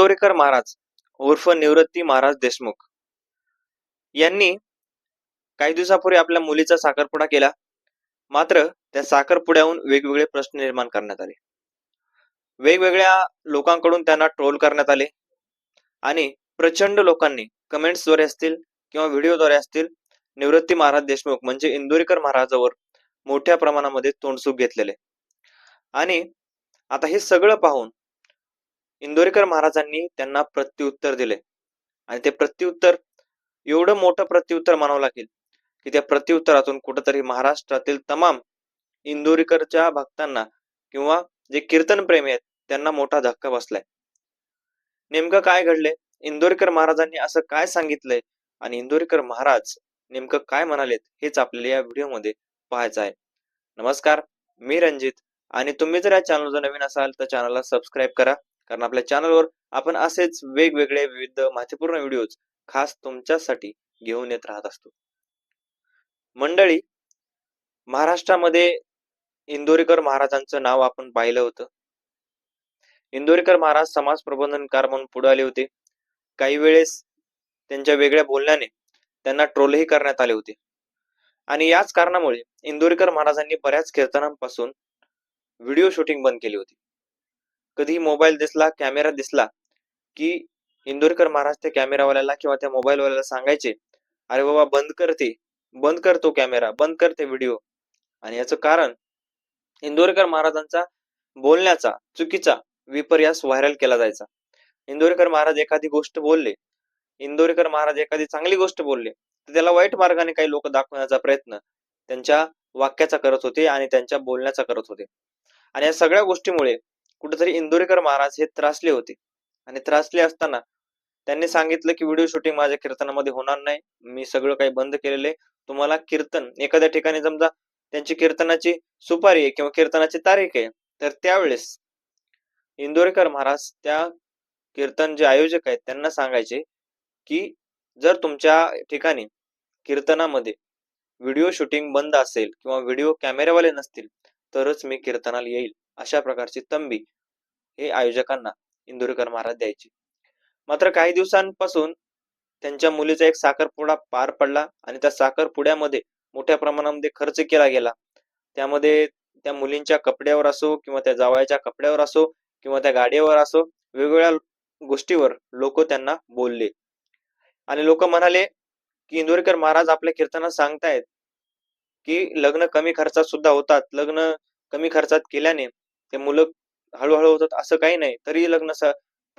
इंदोरीकर महाराज उर्फ निवृत्ती महाराज देशमुख. यांनी काही दिवसापूर्वी आपल्या मुलीचा साखरपुडा केला. मात्र त्या साखरपुड्याहून वेगवेगळे प्रश्न निर्माण करण्यात आले. वेगवेगळ्या लोकांकडून त्यांना ट्रोल करण्यात आले. आणि प्रचंड लोकांनी कमेंट्सद्वारे असतील किंवा व्हिडिओद्वारे असतील निवृत्ती महाराज देशमुख म्हणजे इंदोरीकर महाराजावर मोठ्या प्रमाणामध्ये तोंडसूक घेतलेले. आणि आता हे सगळं पाहून इंदोरीकर महाराजांनी त्यांना प्रत्युत्तर दिले. आणि ते प्रत्युत्तर एवढं मोठं प्रत्युत्तर म्हणावं लागेल की त्या प्रत्युत्तरातून कुठंतरी महाराष्ट्रातील तमाम इंदोरीकरच्या भक्तांना किंवा जे कीर्तन प्रेमी आहेत त्यांना मोठा धक्का बसलाय. नेमकं काय घडले इंदोरीकर महाराजांनी असं काय सांगितलंय? आणि इंदोरीकर महाराज नेमकं काय म्हणालेत? हेच आपल्याला या व्हिडिओमध्ये पाहायचं आहे. नमस्कार मी रंजित आणि तुम्ही जर या चॅनल जर नवीन असाल तर चॅनलला सबस्क्राईब करा. कारण आपल्या चॅनलवर आपण असेच वेगवेगळे विविध माहितीपूर्ण व्हिडिओज खास तुमच्यासाठी घेऊन येत राहत असतो. मंडळी महाराष्ट्रामध्ये इंदोरीकर महाराजांचं नाव आपण पाहिलं होतं. इंदोरीकर महाराज समाज प्रबंधनकार म्हणून पुढे आले होते. काही वेळेस त्यांच्या वेगळ्या बोलण्याने त्यांना ट्रोलही करण्यात आले होते. आणि याच कारणामुळे इंदोरीकर महाराजांनी बऱ्याच कीर्तनांपासून व्हिडिओ शूटिंग बंद केली होती. कधी मोबाईल दिसला कॅमेरा दिसला की इंदोरकर महाराज त्या कॅमेरावाल्याला किंवा त्या मोबाईलवाल्याला सांगायचे अरे बाबा बंद करते बंद करतो कॅमेरा बंद करते व्हिडिओ आणि याचं कारण इंदोरकर महाराजांचा बोलण्याचा चुकीचा विपर्यास व्हायरल केला जायचा. इंदोरकर महाराज एखादी गोष्ट बोलले इंदोरकर महाराज एखादी चांगली गोष्ट बोलले तर त्याला वाईट मार्गाने काही लोक दाखवण्याचा प्रयत्न त्यांच्या वाक्याचा करत होते आणि त्यांच्या बोलण्याचा करत होते. आणि या सगळ्या गोष्टीमुळे कुठेतरी इंदोरीकर महाराज हे त्रासले होते. आणि त्रासले असताना त्यांनी सांगितलं की व्हिडिओ शूटिंग माझ्या कीर्तनामध्ये होणार नाही. मी सगळं काही बंद केलेले तुम्हाला कीर्तन एखाद्या ठिकाणी समजा त्यांची कीर्तनाची सुपारी आहे किंवा कीर्तनाची तारीख आहे तर त्यावेळेस इंदोरीकर महाराज त्या कीर्तन जे आयोजक आहेत त्यांना सांगायचे की जर तुमच्या ठिकाणी कीर्तनामध्ये व्हिडिओ शूटिंग बंद असेल किंवा व्हिडिओ कॅमेरावाले नसतील तरच मी कीर्तनाला येईल. अशा प्रकारची तंबी हे आयोजकांना इंदुरकर महाराज द्यायचे. मात्र काही दिवसांपासून त्यांच्या मुलीचा एक साखरपुडा पार पडला आणि त्या साखरपुड्यामध्ये मोठ्या प्रमाणामध्ये खर्च केला गेला. त्यामध्ये त्या मुलींच्या कपड्यावर असो किंवा त्या जावयाच्या कपड्यावर असो किंवा त्या गाडीवर असो वेगवेगळ्या गोष्टीवर लोक त्यांना बोलले. आणि लोक म्हणाले की इंदोरीकर महाराज आपल्या कीर्तनात सांगतायत की लग्न कमी खर्चात सुद्धा होतात. लग्न कमी खर्चात केल्याने ते मुलं हळूहळू होतात असं काही नाही. तरी लग्न सा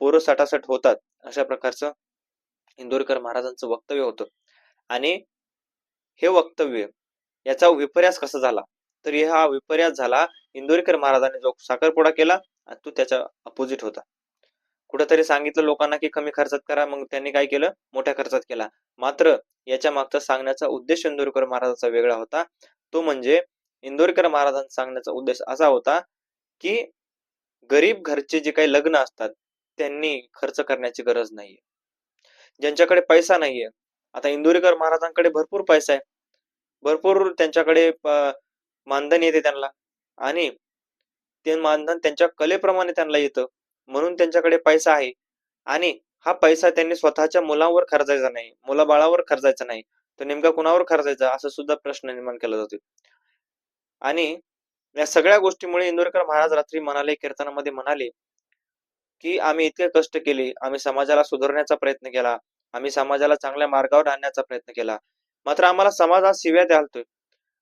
पोरं साठासाठ होतात अशा प्रकारचं इंदोरकर महाराजांचं वक्तव्य होतं. आणि हे वक्तव्य याचा विपर्यास कसा झाला? तर हा विपर्यास झाला इंदोरीकर महाराजांनी जो साखरपुडा केला आणि तो त्याच्या अपोजिट होता. कुठेतरी सांगितलं लोकांना की कमी खर्चात करा मग त्यांनी काय केलं? मोठ्या खर्चात केला. मात्र याच्या मागचा सांगण्याचा उद्देश इंदोरकर महाराजांचा वेगळा होता. तो म्हणजे इंदोरकर महाराजांचा सांगण्याचा उद्देश असा होता की गरीब घरचे जे काही लग्न असतात त्यांनी खर्च करण्याची गरज नाहीये. ज्यांच्याकडे पैसा नाहीये. आता इंदोरीकर महाराजांकडे भरपूर पैसा आहे. भरपूर त्यांच्याकडे मानधन येते त्यांना. आणि ते मानधन त्यांच्या कलेप्रमाणे त्यांना येतं. म्हणून त्यांच्याकडे पैसा आहे. आणि हा पैसा त्यांनी स्वतःच्या मुलांवर खर्चायचा नाही. मुलाबाळावर खर्चायचा नाही. तर नेमका कुणावर खर्चायचा? असं सुद्धा प्रश्न निर्माण केला जातो आणि या सगळ्या गोष्टीमुळे इंदोरकर महाराज रात्री म्हणाले कीर्तनामध्ये म्हणाले की आम्ही इतके कष्ट केले आम्ही समाजाला सुधारण्याचा प्रयत्न केला आम्ही समाजाला चांगल्या मार्गावर आणण्याचा प्रयत्न केला. मात्र आम्हाला समाज आज शिव्या द्यालतोय.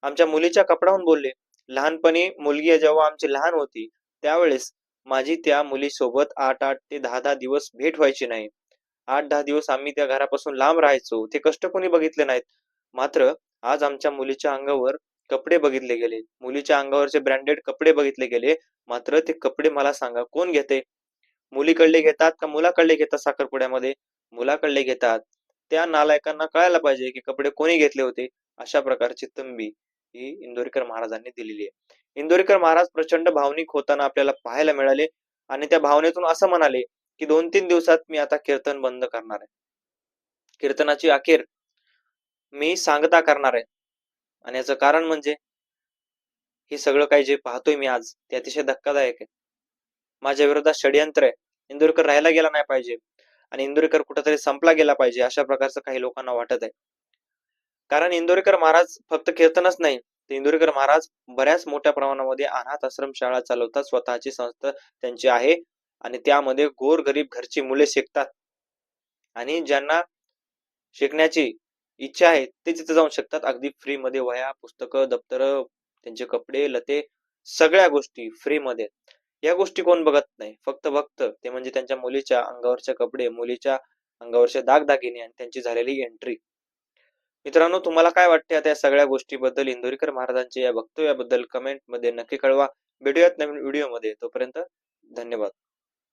आमच्या मुलीच्या कपड्याहून बोलले लहानपणी मुलगी जेव्हा आमची लहान होती त्यावेळेस माझी त्या मुलीसोबत आठ आठ ते दहा दहा दिवस भेट व्हायची नाही. आठ दहा दिवस आम्ही त्या घरापासून लांब राहायचो ते कष्ट कोणी बघितले नाहीत. मात्र आज आमच्या मुलीच्या अंगावर कपडे बघितले गेले. मुलीच्या अंगावरचे ब्रँडेड कपडे बघितले गेले. मात्र ते कपडे मला सांगा कोण घेते? मुलीकडले घेतात का मुलाकडले घेतात साखरपुड्यामध्ये? मुलाकडले घेतात. त्या नालायकांना कळायला पाहिजे की कपडे कोणी घेतले होते? अशा प्रकारची तंबी ही इंदोरीकर महाराजांनी दिलेली आहे. इंदोरीकर महाराज प्रचंड भावनिक होताना आपल्याला पाहायला मिळाले आणि त्या भावनेतून असं म्हणाले की दोन तीन दिवसात मी आता कीर्तन बंद करणार आहे. कीर्तनाची अखेर मी सांगता करणार आहे. आणि याचं कारण म्हणजे हे सगळं काही जे पाहतोय मी आज ते अतिशय धक्कादायक आहे. माझ्या विरोधात षडयंत्र आहे. इंदुरकर राहायला गेला नाही पाहिजे आणि इंदुरकर कुठेतरी संपला गेला पाहिजे अशा प्रकारचं काही लोकांना वाटत आहे. कारण इंदोरीकर महाराज फक्त कीर्तनच नाही तर इंदोरीकर महाराज बऱ्याच मोठ्या प्रमाणामध्ये अनाथ आश्रम शाळा चालवतात स्वतःची संस्था त्यांची आहे आणि त्यामध्ये गोर गरीब घरची मुले शिकतात. आणि ज्यांना शिकण्याची इच्छा आहे ते तिथे जाऊन शकतात. अगदी फ्री मध्ये वह्या पुस्तकं दप्तर त्यांचे कपडे लते सगळ्या गोष्टी फ्री मध्ये या गोष्टी कोण बघत नाही. फक्त बघत ते म्हणजे त्यांच्या मुलीच्या अंगावरचे कपडे मुलीच्या अंगावरचे दागदागिने आणि त्यांची झालेली एंट्री मित्रांनो तुम्हाला काय वाटते आता या सगळ्या गोष्टीबद्दल? इंदोरीकर महाराजांच्या या वक्तव्याबद्दल कमेंटमध्ये नक्की कळवा. भेटूयात नवीन व्हिडिओमध्ये तोपर्यंत धन्यवाद.